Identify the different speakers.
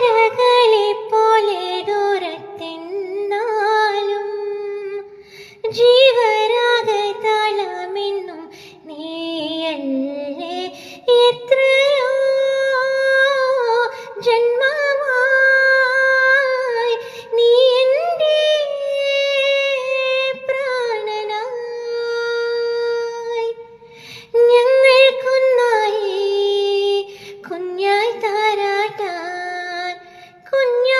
Speaker 1: പർവതകളെ പോലെ Oh yeah.